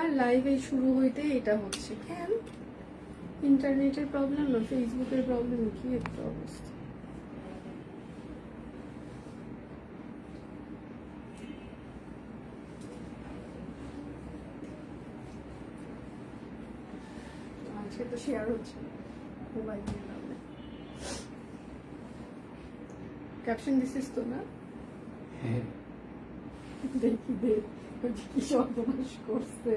আর live এই শুরু হইতে এটা হচ্ছে। কেন? ইন্টারনেটের প্রবলেম না ফেসবুকের প্রবলেম কি একটা অবস্থা? আজকে তো শেয়ার হচ্ছে মোবাইল ক্যাপশন দিছিস তো না? হ্যাঁ। দেখি। দেখ বলছি কি সর্বনাশ করছে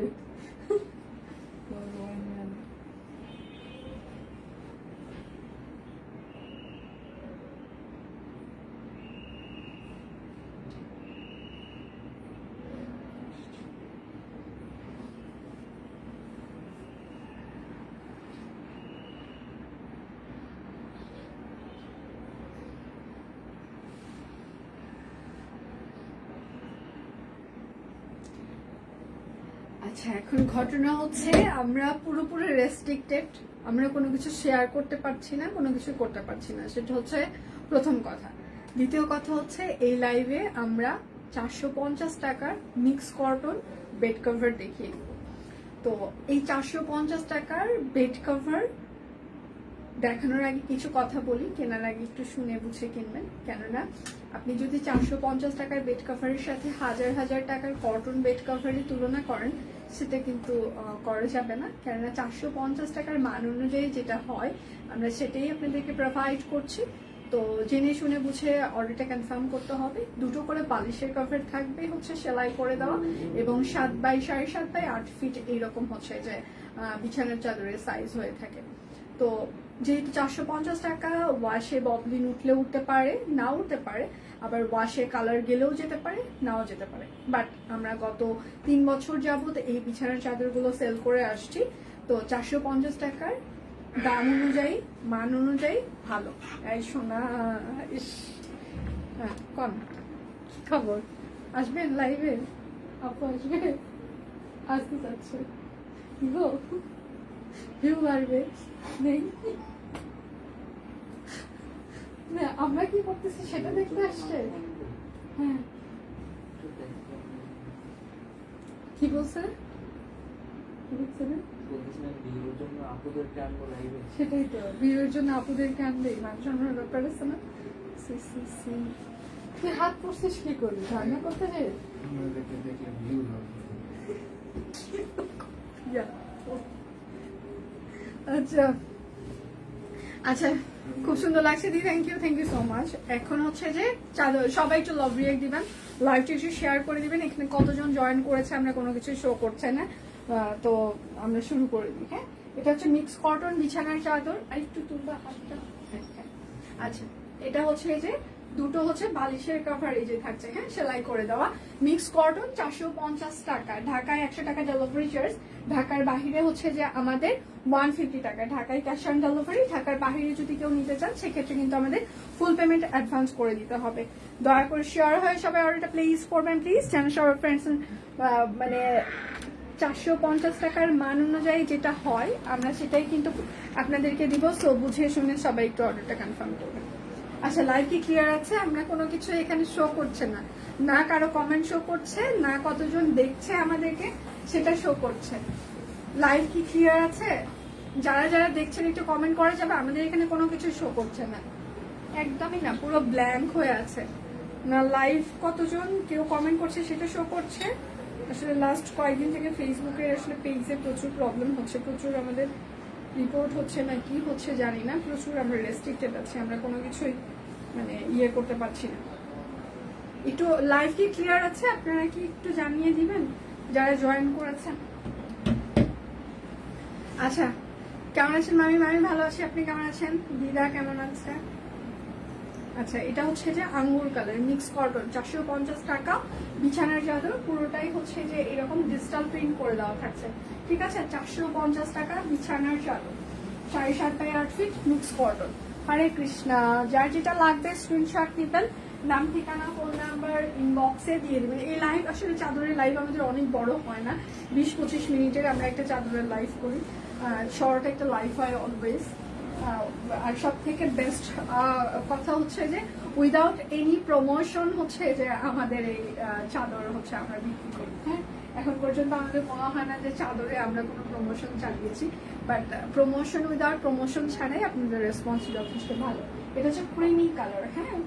ভগবান জানে। আচ্ছা এখন ঘটনা হচ্ছে আমরা পুরোপুরি রেস্ট্রিক্টেড আমরা কোনো কিছু শেয়ার করতে পারছি না, কোনো কিছু করতে পারছি না। সেটা হচ্ছে প্রথম কথা। দ্বিতীয় কথা হচ্ছে এই লাইভে আমরা চারশো পঞ্চাশ টাকার মিক্স কটন বেড কভার দেখিয়ে তো এই চারশো পঞ্চাশ টাকার বেড কভার দেখানোর আগে কিছু কথা বলি, কেনার আগে একটু শুনে বুঝে কিনবেন। কেননা আপনি যদি চারশো পঞ্চাশ টাকার বেড কভারের সাথে হাজার হাজার টাকার কটন বেড কভারের তুলনা করেন সেটা কিন্তু করা যাবে না। কেননা চারশো পঞ্চাশ টাকার মান অনুযায়ী যেটা হয়, আমরা সেটাই আপনাদেরকে প্রোভাইড করছি। তো জেনে শুনে বুঝে অর্ডারটা কনফার্ম করতে হবে। দুটো করে পালিশের কভার থাকবে হচ্ছে সেলাই করে দেওয়া এবং সাত বাই সাড়ে সাত বাই আট ফিট এইরকম হচ্ছে যে বিছানার চাদরের সাইজ হয়ে থাকে। তো যেহেতু চারশো পঞ্চাশ টাকা ওয়াশে ববলিন উঠলে উঠতে পারে, না উঠতে পারে আবার ওয়াশে কালার গেলেও যেতে পারে, নাও যেতে পারে। বাট আমরা গত তিন বছর যাবত এই বিছানার চাদরগুলো সেল করে আসছি। তো চারশো পঞ্চাশ টাকার দাম অনুযায়ী, মান অনুযায়ী ভালো। এই সোনা, ইস হ্যাঁ কন খবর? আসবেন লাইভে আপু আসবে? আসতে চাচ্ছে। গো ভিউ বাড়বে। নেই? না আমরা কি করতেছি সেটা দেখতে আসছে। হ্যাঁ। কি বলছে? সেটাই তো বিয়ের জন্য আপুদেরকে আনবে মানুষ আমার ব্যাপার আছে না। তুই হাত পড়ছিস কি করবি রান্না করতে যে। আচ্ছা। আচ্ছা খুব সুন্দর লাগছে the thank you thank you so much এখন হচ্ছে যে সবাই একটু লাভ রিয়েক্ট দিবেন লাইভটি একটু শেয়ার করে দিবেন এখানে কতজন জয়েন করেছে আমরা কোনো কিছু শো করছে না। তো আমরা শুরু করে দিই হ্যাঁ? এটা হচ্ছে মিক্স কটন বিছানার চাদর আর একটু তুলবা হাতটা। হ্যাঁ, হ্যাঁ। আচ্ছা এটা হচ্ছে যে দুটো হচ্ছে বালিশের কভার এই যে থাকছে হ্যাঁ সেলাই করে দেওয়া। মিক্স কটন চারশো পঞ্চাশ টাকা। ঢাকায় একশো টাকা ডেলিভারি চার্জ ঢাকার বাহিরে হচ্ছে যে আমাদের ওয়ান ফিফটি টাকা। ঢাকায় ক্যাশ অন ডেলিভারি ঢাকার বাহিরে যদি কেউ নিতে চান, সেক্ষেত্রে কিন্তু আমাদের ফুল পেমেন্ট অ্যাডভান্স করে দিতে হবে। দয়া করে শেয়ার হয়ে সবাই অর্ডারটা প্লিজ করবেন প্লিজ যেন সবার ফ্রেন্ডস মানে চারশো পঞ্চাশ টাকার মান অনুযায়ী যেটা হয়, আমরা সেটাই কিন্তু আপনাদেরকে দিব। সো বুঝে শুনে সবাই একটু অর্ডারটা কনফার্ম করবেন। আচ্ছা লাইভ কি ক্লিয়ার আছে? আমরা কোনো কিছু এখানে শো করছে না। না কারও কমেন্ট শো করছে, না কতজন দেখছে আমাদেরকে, সেটা শো করছে। লাইভ কি ক্লিয়ার আছে? যারা যারা দেখছেন, একটু কমেন্ট করা যাবে, আমাদের এখানে কোনো কিছু শো করছে না। একদমই না, পুরো ব্ল্যাঙ্ক হয়ে আছে। না লাইভ কতজন, কেউ কমেন্ট করছে, সেটা শো করছে। আসলে লাস্ট কয়েকদিন থেকে ফেসবুকে আসলে পেজে প্রচুর প্রবলেম হচ্ছে, প্রচুর আমাদের রিপোর্ট হচ্ছে না, কি হচ্ছে জানি না। প্রচুর আমরা রেস্ট্রিক্টেড আছি, আমরা কোনো কিছুই মানে ইয়ে করতে পারছি না। একটু লাইভ কি ক্লিয়ার আছে? আপনারা কি একটু জানিয়ে দিবেন? যারা জয়েন করেছেন। আচ্ছা কেমন আছেন? মামি মামি ভালো আছি। আপনি কেমন আছেন? দিদা কেমন আছে? আচ্ছা এটা হচ্ছে যে আঙ্গুর কালার মিক্স কটন চারশো পঞ্চাশ টাকা। বিছানার চাদর, পুরোটাই হচ্ছে যে এরকম ডিজিটাল প্রিন্ট করে দেওয়া থাকছে। ঠিক আছে? চারশো পঞ্চাশ টাকা বিছানার চাদর। সাড়ে সাত বাই আট feet mix cotton Hare Krishna, যার যেটা লাগবে স্ক্রিনশট নিবেন। নাম, ঠিকানা ফোন নাম্বার ইনবক্সে দিয়ে দেবেন। এই লাইভ আসলে চাদরের লাইভ আমাদের অনেক বড় হয় না। বিশ পঁচিশ মিনিটের আমরা একটা চাদরের লাইভ করি। শর্ট একটা লাইভ হয় অলওয়েজ আর সব থেকে বেস্ট কথা হচ্ছে যে উইদাউট এনি প্রমোশন হচ্ছে যে আমাদের এই চাদর হচ্ছে আমরা বিক্রি করি হ্যাঁ? এখন পর্যন্ত আমাদের মনে হয় না যে চাদরে আমরা কোনো প্রমোশন চালিয়েছি বাট প্রমোশন উইদাউট প্রমোশন ছাড়াই আপনাদের রেসপন্স যথেষ্ট ভালো। এটা হচ্ছে ক্রিমি কালার হ্যাঁ?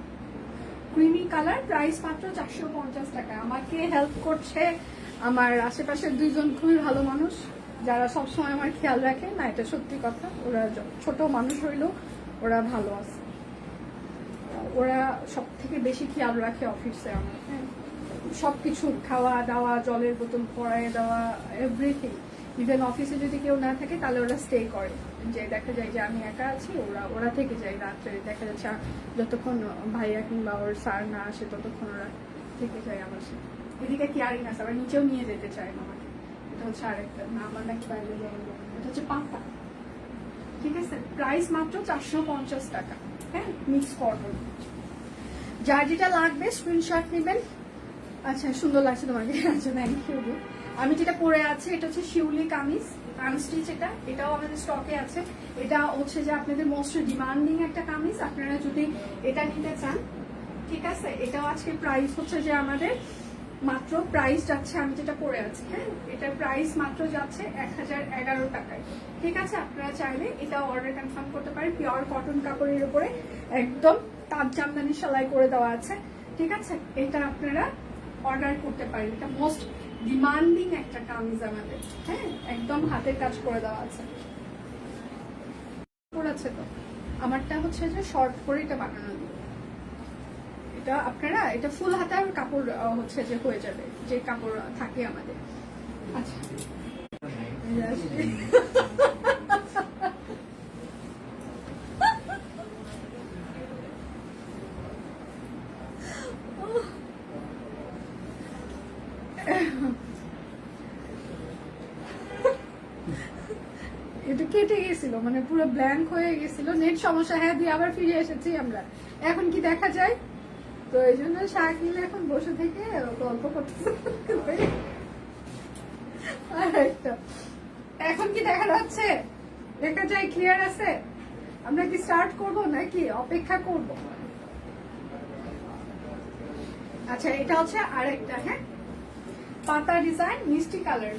ক্রিমি কালার প্রাইস মাত্র চারশো পঞ্চাশ টাকা। আমাকে হেল্প করছে আমার আশেপাশের দুইজন খুবই ভালো মানুষ। যারা সবসময় আমার খেয়াল রাখে, না, এটা সত্যি কথা, ওরা ছোট মানুষ হইলেও ওরা ভালো আছে। ওরা সব থেকে বেশি খেয়াল রাখে অফিসে আমার হ্যাঁ। সব কিছু খাওয়া দাওয়া, জলের বোতল পরায় দেওয়া এভরিথিং ইভেন অফিসে যদি কেউ না থাকে, তাহলে ওরা স্টে করে। যে দেখা যায় যে আমি একা আছি, ওরা ওরা থেকে যায় রাত্রে। দেখা যাচ্ছে যতক্ষণ ভাইয়া কিংবা ওর স্যার না আসে, ততক্ষণ ওরা থেকে যায় আমার সাথে। এদিকে কেয়ারিং আছে আবার নিচেও নিয়ে যেতে চায় আমাকে? এটা হচ্ছে আরেকটা, না, আমার নাকি বাইরে এটা হচ্ছে পাতা ঠিক আছে? প্রাইস মাত্র চারশো পঞ্চাশ টাকা। হ্যাঁ মিক্স কটন যার যেটা লাগবে স্ক্রিনশট নেবেন। আচ্ছা সুন্দর লাগছে তোমাকে। আচ্ছা থ্যাংক ইউ আমি যেটা পরে আছি, এটা হচ্ছে শিউলি কামিজ আনস্টিচ এটা। এটাও আমাদের স্টকে আছে। এটা হচ্ছে যে আপনাদের মোস্ট ডিমান্ডিং একটা কামিজ। আপনারা যদি এটা নিতে চান, ঠিক আছে? এটাও আজকে প্রাইস হচ্ছে যে আমাদের মাত্র প্রাইস যাচ্ছে, আমি যেটা পরে আছি হ্যাঁ? এটার প্রাইস মাত্র যাচ্ছে এক হাজার এগারো টাকায়। ঠিক আছে? আপনারা চাইলে এটা অর্ডার কনফার্ম করতে পারেন। পিওর কটন কাপড়ের উপরে একদম তাঁত জামদানি সেলাই করে দেওয়া আছে। ঠিক আছে? এটা আপনারা অর্ডার করতে পারেন। এটা মোস্ট ডিমান্ডিং একটা কামিজ আমাদের হ্যাঁ? একদম হাতের কাজ করে দেওয়া আছে। তো। আমারটা হচ্ছে যে শর্ট করে এটা বানানো। এটা আপনারা, এটা ফুল হাতার কাপড় হচ্ছে যে হয়ে যাবে, যে কাপড় থাকে আমাদের। আচ্ছা। এটা কেটে গেছিল মানে পুরো ব্ল্যাঙ্ক হয়ে গেছিল। নেট সমস্যা হ্যাঁ দিয়ে আবার ফিরে এসেছি আমরা। এখন কি দেখা যায়? তো এই জন্য শাকিল এখন বসে থেকে গল্প করতেছে। এখন কি দেখা যাচ্ছে? দেখা যায় ক্লিয়ার আছে? আমরা কি স্টার্ট করব নাকি অপেক্ষা করব? আচ্ছা এটা হচ্ছে আরেকটা হ্যাঁ? পাতা ডিজাইন মিষ্টি কালার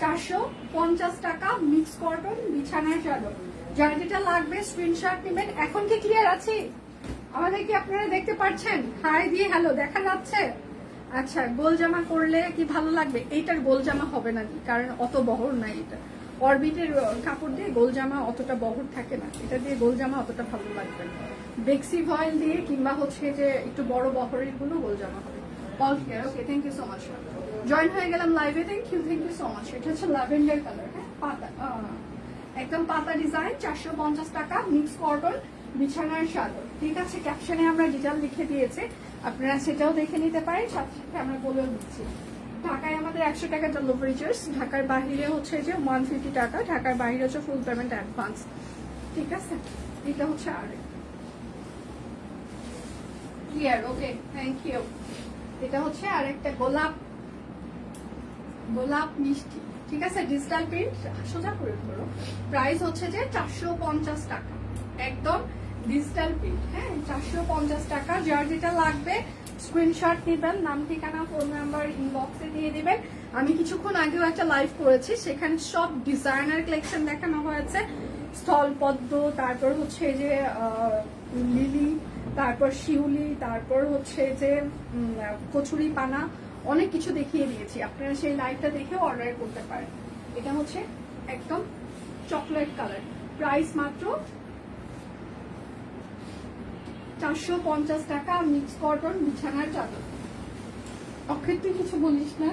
চারশো পঞ্চাশ টাকা মিক্স কটন বিছানার চাদর যার যেটা লাগবে স্ক্রিনশট নেবেন। এখন কি ক্লিয়ার আছে? আমাদের কি আপনারা দেখতে পাচ্ছেন হাই দিয়ে হ্যালো দেখা যাচ্ছে? আচ্ছা গোল জামা করলে কি ভালো লাগবে? এইটার গোল জামা হবে না, কারণ অত বহর নাই এটা। অরবিটের কাপড় দিয়ে গোল জামা অতটা বহর থাকে না। এটা দিয়ে গোল জামা অতটা ভালো লাগবে না। বেক্সি ভয়েল দিয়ে কিংবা হচ্ছে যে একটু বড় বহরেরগুলো গোল জামা হবে all okay thank you join হয়ে গেলাম লাইভে থ্যাংক ইউ সো মাচ এটা হচ্ছে কালার হ্যাঁ পাতা একদম পাতা ডিজাইন চারশো পঞ্চাশ টাকা মিক্স কটন বিছানার চাদর ঠিক আছে ক্যাপশনে আমরা ডিটেল লিখে দিয়েছে। আপনারা সেটাও দেখে নিতে পারেন, সাথে আমরা বলেও দিচ্ছি। ঢাকায় আমাদের একশো টাকা ডেলিভারি চার্জ ঢাকার বাহিরে হচ্ছে যে ওয়ান ফিফটি টাকা, ঢাকার বাইরে হচ্ছে ফুল পেমেন্ট অ্যাডভান্স ঠিক আছে? এটা হচ্ছে আর ক্লিয়ার ওকে থ্যাংক ইউ এটা হচ্ছে গোলাপ। গোলাপ মিষ্টি। ঠিক আছে ডিজিটাল প্রিন্ট সোজা করে প্রাইস হচ্ছে যে চারশো পঞ্চাশ টাকা। একদম ডিজিটাল প্রিন্ট হ্যাঁ চারশো পঞ্চাশ টাকা। যার যেটা লাগবে স্ক্রিনশট নেবেন, নাম, ঠিকানা ফোন নাম্বার ইনবক্সে দিয়ে দেবেন। আমি কিছুক্ষণ আগেও একটা লাইভ করেছি, সেখানে সব ডিজাইনার কালেকশন দেখানো হয়েছে। স্থলপদ্ম তারপর হচ্ছে যে লিলি, তারপর শিউলি, তারপর হচ্ছে যে কচুরি পানা, অনেক কিছু দেখিয়ে দিয়েছি। আপনারা সেই লাইভটা দেখেও অর্ডার করতে পারেন। এটা হচ্ছে একদম চকলেট কালার প্রাইস মাত্র চারশো পঞ্চাশ টাকা মিক্স কটন বিছানার চাদর। অক্ষের তুই কিছু বলিস না?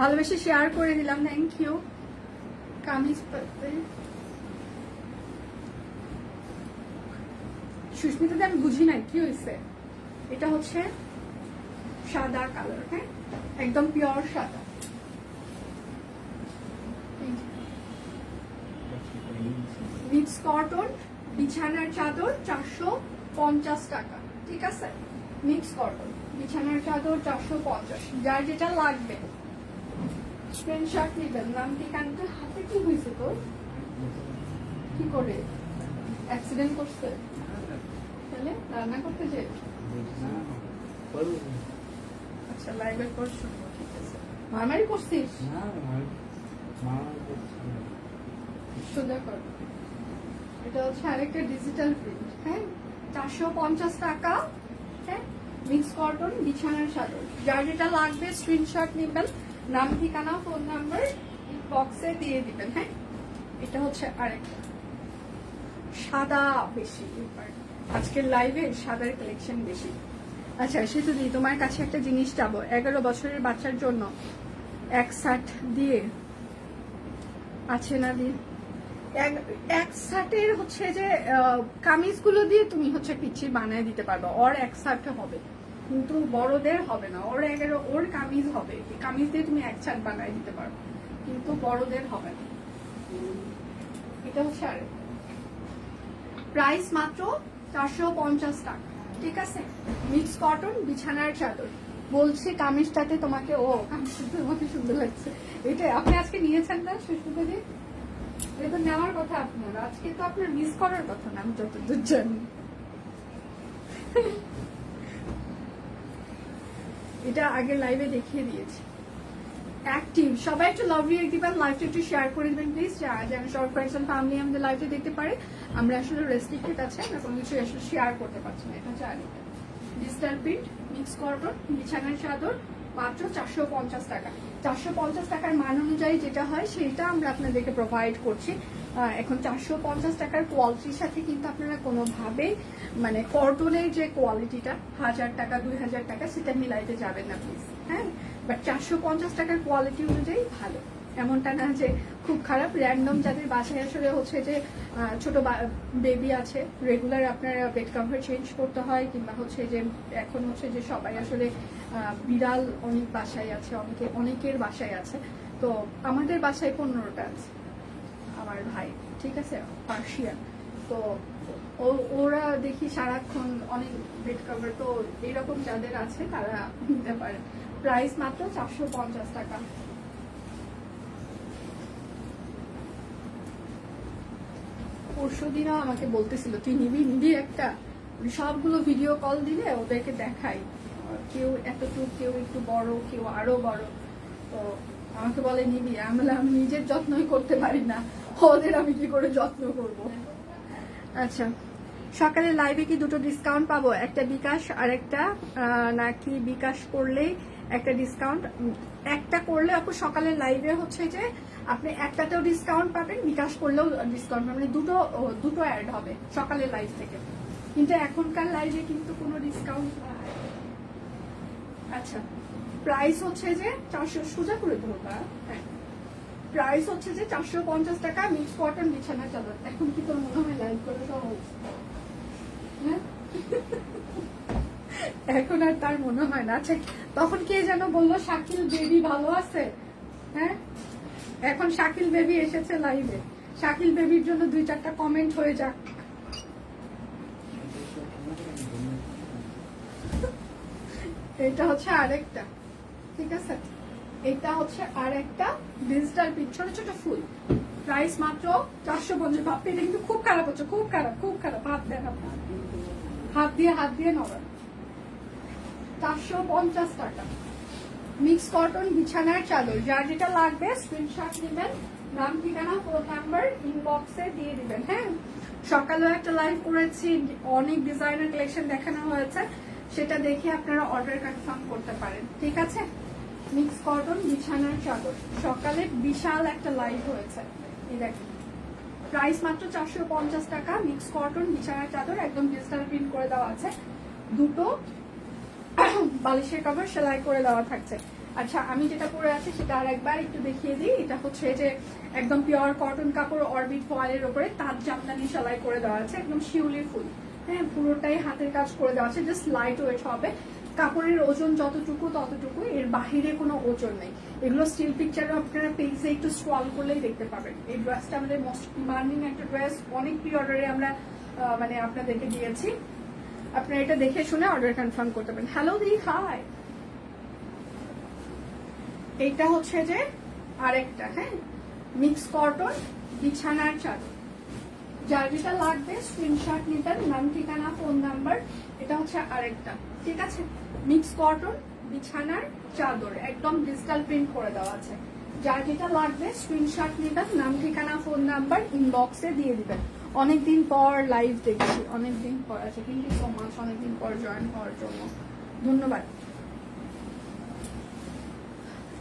ভালোবেসে শেয়ার করে দিলাম থ্যাংক ইউ কামিজ সুস্মিতাতে আমি বুঝি নাই, কি হয়েছে এটা হচ্ছে সাদা কালার হ্যাঁ? একদম পিওর সাদা মিক্স কটন বিছানার চাদর চারশো পঞ্চাশ টাকা। ঠিক আছে? মিক্স কটন বিছানার চাদর চারশো পঞ্চাশ। যার যেটা লাগবে। স্ক্রিনশট নিবেন। নাম ঠিকানাটা হাতে কি হয়েছে তোর? কি করে? অ্যাক্সিডেন্ট করছে? তাহলে রান্না করতে যে আচ্ছা লাইভের পর শুনব ঠিক আছে? মারামারি করছিস? সুন্দর কর। এটা হচ্ছে আরেকটা ডিজিটাল প্রিন্ট হ্যাঁ? চারশো পঞ্চাশ টাকা হ্যাঁ? মিক্স কটন বিছানার চাদর যার যেটা লাগবে স্ক্রিনশট নেবেন, নাম, ঠিকানা ফোন নাম্বার বক্সে দিয়ে দিবেন হ্যাঁ? এটা হচ্ছে আরেকটা। সাদা বেশি। আজকের লাইভে সাদার কালেকশন বেশি। আচ্ছা সেতু দি তোমার কাছে একটা জিনিস চাবো। এগারো বছরের বাচ্চার জন্য এক শার্ট দিয়ে, আছে না দি এক- শার্টের হচ্ছে যে কামিজগুলো দিয়ে তুমি হচ্ছে পিচ্ছি বানিয়ে দিতে পারবে। ওর এক শার্ট হবে, কিন্তু বড়দের হবে না। ওর এগারো ওর কামিজ হবে। কামিজ দিয়ে তুমি এক শার্ট বানিয়ে দিতে পারবে কিন্তু বড়দের হবে না। এটা হচ্ছে আর প্রাইস মাত্র চারশো পঞ্চাশ টাকা, ঠিক আছে? মিক্স কটন, বিছানার চাদর। বলছি কামিজটাতে তোমাকে ও, কামিজটা তোমাকে সুন্দর লাগছে। এটা আপনি আজকে নিয়েছেন না সুস্মিতা জি এটা নেওয়ার কথা আপনার আজকে তো আপনার মিস করার কথা না, আমি যতদূর জানি। এটা আগে লাইভে দেখিয়ে দিয়েছি। অ্যাক্টিভ সবাই একটু লাভ রিয়েক্ট দিবেন লাইভটা একটু শেয়ার করে দিবেন প্লিজ যেন সব ফ্রেন্ডস ফ্যামিলি আমাদের লাইভটা দেখতে পারে, আমরা আসলে রেস্ট্রিক্টেড আছে, আমরা কোনো কিছু আসলে শেয়ার করতে পারছি না, এটা হচ্ছে আরেকটা। ডিজিটাল প্রিন্ট মিক্স করব বিছানার চাদর মাত্র চারশো পঞ্চাশ টাকা। চারশো পঞ্চাশ টাকার মান অনুযায়ী যেটা হয় সেটা আমরা আপনাদেরকে প্রোভাইড করছি। এখন চারশো পঞ্চাশ টাকার কোয়ালিটির সাথে কিন্তু আপনারা কোনোভাবেই মানে কটনের যে কোয়ালিটিটা হাজার টাকা, দুই হাজার টাকা, সেটা মিলাইতে যাবেন না প্লিজ হ্যাঁ? বাট চারশো পঞ্চাশ টাকার কোয়ালিটি অনুযায়ী ভালো। এমনটা না যে খুব খারাপ। র্যান্ডম যাদের বাসায় আসলে হচ্ছে যে ছোট বেবি আছে রেগুলার আপনার বেড কাভার চেঞ্জ করতে হয়, কিংবা হচ্ছে যে, এখন হচ্ছে যে সবাই আসলে বিড়াল অনেক বাসায় আছে, অনেকে, অনেকের বাসায় আছে। তো আমাদের বাসায় পনেরোটা আছে, আমার ভাই, ঠিক আছে? পার্সিয়ান। তো ওরা দেখি সারাক্ষণ অনেক বেড কভার তো এরকম যাদের আছে তারা নিতে পারে। প্রাইস মাত্র চারশো পঞ্চাশ টাকা। পরশু দিনও আমাকে বলতেছিল, তুই নিবি নিবি একটা? সবগুলো ভিডিও কল দিলে ওদেরকে দেখাই। কেউ এতটুকু, কেউ একটু বড়, কেউ আরও বড়। তো আমাকে বলে, নিবি আমি আমি নিজের যত্নই করতে পারি না। ওদের আমি কি করে যত্ন করব? আচ্ছা। সকালে লাইভে কি দুটো ডিসকাউন্ট পাবো? একটা বিকাশ আর একটা নাকি বিকাশ করলেই একটা ডিসকাউন্ট একটা করলে আপু সকালের লাইভে হচ্ছে যে, আপনি একটাতেও ডিসকাউন্ট পাবেন, বিকাশ করলেও ডিসকাউন্ট পাবেন। মানে দুটো দুটো অ্যাড হবে সকালের লাইভ থেকে। কিন্তু এখনকার লাইভে কিন্তু কোনো ডিসকাউন্ট আচ্ছা। প্রাইস হচ্ছে যে চারশো সোজা করে ধরবা হ্যাঁ। প্রাইস হচ্ছে যে চারশো পঞ্চাশ টাকা বিছানা এখন হ্যাঁ? এখন আর তার মনে হয় না। আচ্ছা তখন কে যেন বলল, শাকিল বেবি ভালো আছে? হ্যাঁ? এখন শাকিল বেবি এসেছে লাইভে শাকিল বেবির জন্য দুই চারটা কমেন্ট হয়ে যাক। এটা হচ্ছে আরেকটা, ঠিক আছে? এটা হচ্ছে ডিজিটাল ছোট ছোট ফুল। প্রাইস মাত্র চারশো পঞ্চাশ। ভাবতে কিন্তু খুব খারাপ হচ্ছে, খুব খারাপ খুব খারাপ। হাত দেন আপনার। হাত দিয়ে হাত দিয়ে নড়ান। চারশো পঞ্চাশ টাকা। মিক্স কটন বিছানার চাদর। যার যেটা লাগবে স্ক্রিনশট নেবেন, নাম, ঠিকানা ফোন নাম্বার ইনবক্সে দিয়ে দিবেন হ্যাঁ? সকালেও একটা লাইভ করেছি। অনেক ডিজাইনার কালেকশন দেখানো হয়েছে। সেটা দেখে আপনারা অর্ডার কনফার্ম করতে পারেন। ঠিক আছে? মিক্স কটন বিছানার চাদর। সকালে বিশাল একটা লাইভ হয়েছে। এই দেখেন। প্রাইস মাত্র চারশো পঞ্চাশ টাকা। মিক্স কটন বিছানার চাদর, একদম ডিজিটাল প্রিন্ট করে দেওয়া আছে। দুটো বালিশের কভার সেলাই করে দেওয়া থাকছে। আচ্ছা আমি যেটা পরে আছি সেটা আর একবার একটু দেখিয়ে দিই। এটা হচ্ছে যে একদম পিওর কটন কাপড় অরবিট ফয়েলের ওপরে তাঁত জামদানি সেলাই করে দেওয়া আছে। একদম শিউলি ফুল। হ্যাঁ পুরোটাই হাতের কাজ করে দেওয়া আছে জাস্ট লাইট ওয়েট হবে। কাপড়ের ওজন যতটুকু, ততটুকু, এর বাহিরে কোনো ওজন নেই। এগুলো স্টিল পিকচারও আপনারা পেজে একটু স্ক্রল করলেই দেখতে পাবেন। এই ড্রেসটা আমাদের মোস্ট ডিমান্ডিং একটা ড্রেস অনেক প্রি অর্ডারে আমরা মানে আপনাদেরকে দিয়েছি। আপনারা এটা দেখে শুনে অর্ডার কনফার্ম করতে পারেন। হ্যালো দি হাই এইটা হচ্ছে যে আরেকটা হ্যাঁ? মিক্স কটন বিছানার চাদর। যার যেটা লাগবে স্ক্রিনশট নিবেন নাম ঠিকানা ফোন নাম্বার এটা হচ্ছে আরেকটা। ঠিক আছে? মিক্স কটন বিছানার চাদর, একদম ডিজিটাল প্রিন্ট করে দেওয়া আছে। যার যেটা লাগবে স্ক্রিনশট নিবেন নাম ঠিকানা ফোন নাম্বার ইনবক্সে দিয়ে দিবেন। অনেকদিন পর লাইভ দেখছি, অনেকদিন পর আছে কিন্তু সো মাচ অনেকদিন পর জয়েন হওয়ার জন্য। ধন্যবাদ।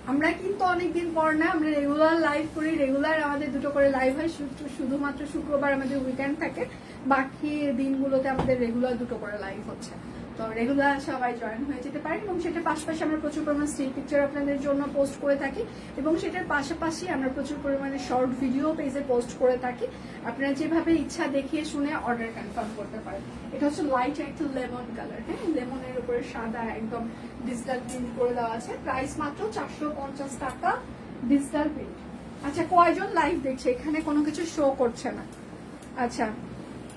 আমরা কিন্তু অনেকদিন পর না, আমরা রেগুলার লাইভ করি রেগুলার আমাদের দুটো করে লাইভ হয়, শুধু- শুধুমাত্র শুক্রবার আমাদের উইকেন্ড থাকে, বাকি দিনগুলোতে আমাদের রেগুলার দুটো করে লাইভ হচ্ছে। তো রেগুলার সবাই জয়েন হয়ে যেতে পারেন এবং সেটার পাশাপাশি আমরা প্রচুর পরিমাণে স্টিল পিকচার আপনাদের জন্য পোস্ট করে থাকি এবং সেটার পাশাপাশি আমরা প্রচুর পরিমাণে শর্ট ভিডিও পেজে পোস্ট করে থাকি। আপনারা যেভাবে ইচ্ছা দেখিয়ে শুনে অর্ডার কনফার্ম করতে পারেন। এটা হচ্ছে লাইট একটা লেমন কালার হ্যাঁ? লেমনের উপরে সাদা একদম ডিজিটাল প্রিন্ট করে দেওয়া আছে। প্রাইস মাত্র চারশো পঞ্চাশ টাকা ডিজিটাল প্রিন্ট আচ্ছা কয়জন লাইভ দেখছে? এখানে কোনো কিছু শো করছে না। আচ্ছা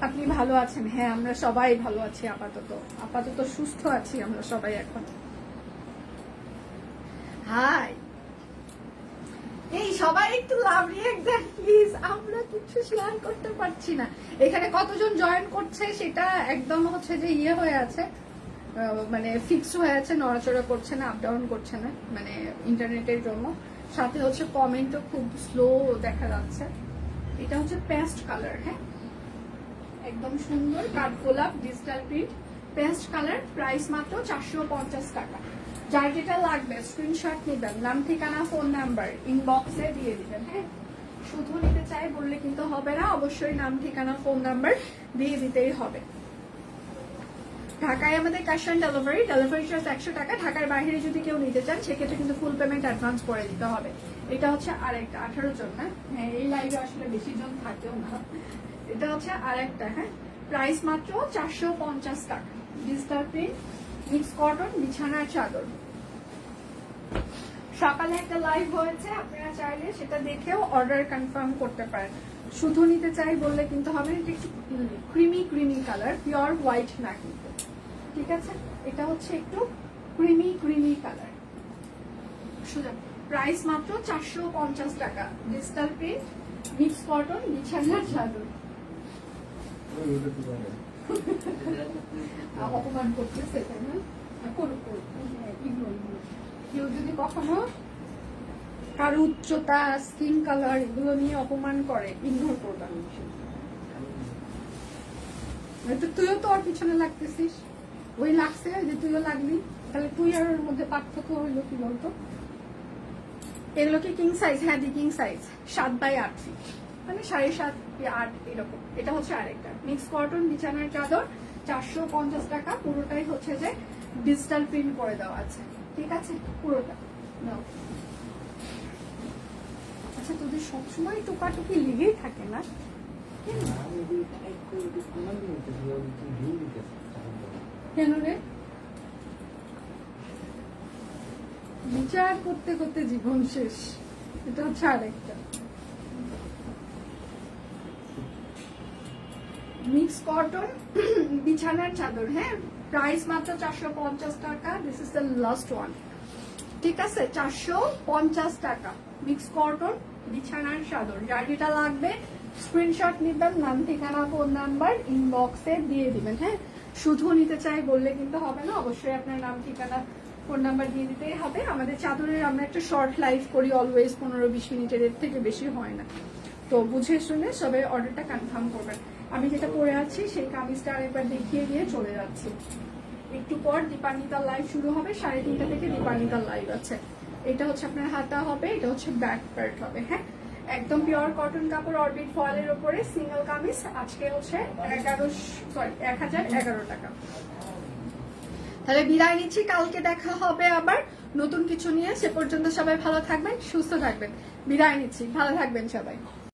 আপনি ভালো আছেন? হ্যাঁ আমরা সবাই ভালো আছি আপাতত। আপাতত সুস্থ আছি আমরা সবাই এখন। হাই। এই, সবাই একটু লাভ রিয়েক্ট দেন প্লিজ আমরা কিছু শেয়ার করতে পারছি না। এখানে কতজন জয়েন করছে সেটা একদম হচ্ছে যে ইয়ে হয়ে আছে। মানে ফিক্স হয়ে আছে, নড়াচড়া করছে না আপ ডাউন করছে না মানে ইন্টারনেটের জন্য। সাথে হচ্ছে কমেন্টও খুব স্লো দেখা যাচ্ছে। এটা হচ্ছে পেস্ট কালার হ্যাঁ? একদম সুন্দর কাঠগোলাপ digital print paste colour price মাত্র চারশো পঞ্চাশ টাকা। যার যেটা লাগবে স্ক্রিনশট নেবেন, নাম, ঠিকানা ফোন নাম্বার ইনবক্সে দিয়ে দিবেন হ্যাঁ? শুধু নিতে চাই বললে কিন্তু হবে না, অবশ্যই নাম, ঠিকানা ফোন নাম্বার দিয়ে দিতেই হবে। ঢাকায় আমাদের cash on delivery delivery charge একশো টাকা, ঢাকার বাইরে যদি কেউ নিতে চান, সেক্ষেত্রে কিন্তু ফুল পেমেন্ট অ্যাডভান্স করে দিতে হবে। এটা হচ্ছে আরেকটা, আঠারো জন, না? হ্যাঁ এই লাইভে আসলে বেশি জন থাকেও না। এটা হচ্ছে আর একটা হ্যাঁ? প্রাইস মাত্র চারশো পঞ্চাশ টাকা। ডিজিটাল প্রিন্ট মিক্স কটন বিছানার চাদর। সকালে একটা লাইভ হয়েছে, আপনারা চাইলে সেটা দেখেও অর্ডার কনফার্ম করতে পারেন। শুধু নিতে চাই বললে কিন্তু হবে, এটা একটু creamy creamy colour pure white না কিন্তু ঠিক আছে? এটা হচ্ছে একটু ক্রিমি ক্রিমি কালার প্রাইস মাত্র চারশো পঞ্চাশ টাকা। ডিজিটাল প্রিন্ট মিক্স কটন বিছানার চাদর। অপমান। হ্যাঁ, কার উচ্চতা স্কিন কালার এগুলো নিয়ে অপমান করে ইগনোর করবা তো তুইও তো ওর পিছনে লাগতেছিস। ওই লাগছে যে তুইও লাগলি। তাহলে তুই আর ওর মধ্যে পার্থক্য হইল কি বলতো? এগুলো কি কিং সাইজ হ্যাঁ দি কিং সাইজ সাত বাই আট ফিট মানে সাড়ে সাত আট এরকম। এটা হচ্ছে আরেকটা। মিক্স কটন, বিছানার চাদর, চারশো পঞ্চাশ টাকা। পুরোটাই হচ্ছে যে ডিজিটাল প্রিন্ট করে দেওয়া আছে। ঠিক আছে? পুরোটা। আচ্ছা তোদের সবসময় টুকাটুকি লেগেই থাকে না? কেন রে? বিচার করতে করতে জীবন শেষ। এটা হচ্ছে আরেকটা। মিক্স কটন, বিছানার চাদর হ্যাঁ? প্রাইস মাত্র চারশো পঞ্চাশ টাকা। This is the last one ঠিক আছে? চারশো পঞ্চাশ টাকা। মিক্স কটন, বিছানার চাদর। যার যেটা লাগবে স্ক্রিনশট নিবেন, নাম, ঠিকানা ফোন নাম্বার ইনবক্সে দিয়ে দিবেন হ্যাঁ? শুধু নিতে চাই বললে কিন্তু হবে না। অবশ্যই আপনার নাম, ঠিকানা ফোন নাম্বার দিয়ে দিতেই হবে। আমাদের চাদরের আমরা একটা শর্ট লাইভ করি অলওয়েজ পনেরো বিশ মিনিটের থেকে বেশি হয় না। তো বুঝে শুনে সবাই অর্ডারটা কনফার্ম করবেন। আমি যেটা পরে আছি সেই কামিজটা আরেকবার দেখিয়ে দিয়ে চলে যাচ্ছি। একটু পর দীপান্বিতার লাইভ শুরু হবে, সাড়ে তিনটা থেকে দীপান্বিতার লাইভ আছে। এটা হচ্ছে আপনার হাতা হবে, এটা হচ্ছে ব্যাক পার্ট হবে হ্যাঁ? একদম পিওর কটন কাপড় অরবিট ফয়েলের উপরে সিঙ্গেল কামিজ, আজকে হচ্ছে এগারো সরি এক হাজার এগারো টাকা। তাহলে বিদায় নিচ্ছি, কালকে দেখা হবে আবার। নতুন কিছু নিয়ে সে পর্যন্ত সবাই ভালো থাকবেন, সুস্থ থাকবেন। বিদায় নিচ্ছি, ভালো থাকবেন সবাই।